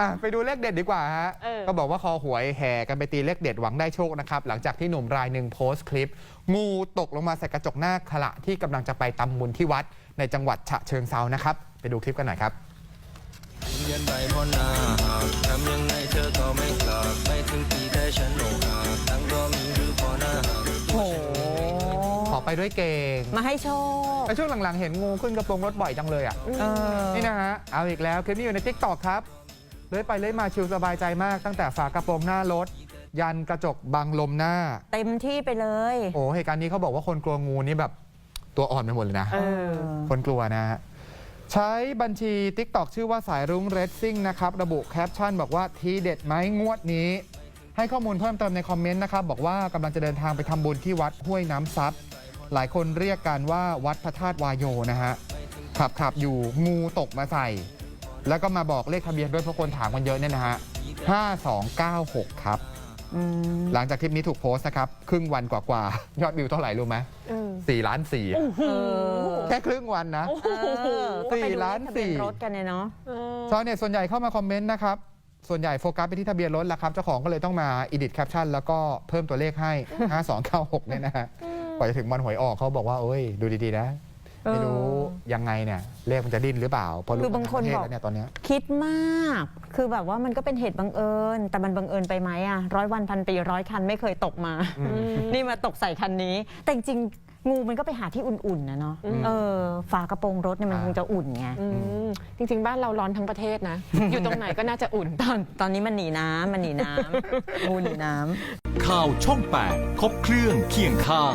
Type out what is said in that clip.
อะไปดูเลขเด็ดดีกว่าฮะ เออ ก็บอกว่าคอหวยแห่กันไปตีเลขเด็ดหวังได้โชคนะครับ หลังจากที่หนุ่มรายหนึ่งโพสต์คลิป งูตกลงมาใส่กระจกหน้าขณะที่กำลังจะไปตำบุญที่วัดในจังหวัดฉะเชิงเซานะครับ ไปดูคลิปกันหน่อยครับ เย็นไปเพราะหน้าหากทำยังไงเธอก็ไม่กลับไม่ถึงปีแต่ฉันโอกหักทั้งก็มีหรือพอหน้าหาก โห ขอไปด้วยเก่งมาให้โชค แต่ช่วงหลังๆเห็นงูขึ้นกระโปรงรถบ่อยจังเลยอะ เออ นี่นะฮะ เอาอีกแล้วคลิปนี้อยู่ในทิกตอกครับ เลื้อยไปเลื้อยมาชิลสบายใจมาก ตั้งแต่ฝากระโปรงหน้ารถ ยันกระจกบังลมหน้า เต็มที่ไปเลย โอ้เหตุการณ์นี้เขาบอกว่าคนกลัวงูนี่แบบตัวอ่อนไปหมดเลยนะ เออ คนกลัวนะฮะใช้บัญชี TikTok ชื่อว่าสายรุ้งเรดซิ่งนะครับ ระบุแคปชั่นบอกว่าทีเด็ดไหมงวดนี้ ให้ข้อมูลเพิ่มเติมในคอมเมนต์นะครับ บอกว่ากำลังจะเดินทางไปทำบุญที่วัดห้วยน้ำซับหลายคนเรียกกันว่าวัดพระธาตุวายโยนะฮะขับขับอยู่งูตกมาใส่ แล้วก็มาบอกเลขทะเบียนด้วยเพราะคนถามกันเยอะเนี่ยนะฮะ5296 ครับ อืมหลังจากคลิปนี้ถูกโพสต์นะครับครึ่งวันกว่าๆยอดวิวเท่าไหร่รู้ไหมสี่ล้านสี่เออแค่ครึ่งวันนะเออก็ไปดูสี่ล้านเลขทะเบียสี่รถกันเนี่ยเนาะชาวเน็ตส่วนใหญ่เข้ามาคอมเมนต์นะครับ ส่วนใหญ่โฟกัสไปที่ทะเบียนรถแล้วครับ เจ้าของก็เลยต้องมาอิดิทแคปชั่นแล้วก็เพิ่มตัวเลขให้ 5296เนี่ยนะฮะ กว่าจะถึงวันหวยออกเขาบอกว่าเอ้ย ดูดี ๆ นะ ไม่รู้ยังไงเนี่ยเลขมันจะดิ้นหรือเปล่าเพราะรู้คือบางคนทั้ประเทศบอกแล้วเนี่ยตอนเนี้ย คิดมาก คือแบบว่ามันก็เป็นเหตุบังเอิญ แต่มันบังเอิญไปไหมอะร้อยวันพันปีร้อยคันไม่เคยตกมานี่มาตกใส่คันนี้ แต่จริงๆงูมันก็ไปหาที่อุ่นๆนะเนาะ เออ ฝากระโปรงรถเนี่ยมันอ่าคงจะอุ่นไง อืมจริง ๆ บ้านเราร้อนทั้งประเทศนะ อยู่ตรงไหนก็น่าจะอุ่น ตอนตอนนี้มันหนีน้ำมันหนีน้ำ งูหนีน้ำ ข่าวช่อง 8 ครบเครื่องเคียงข้าง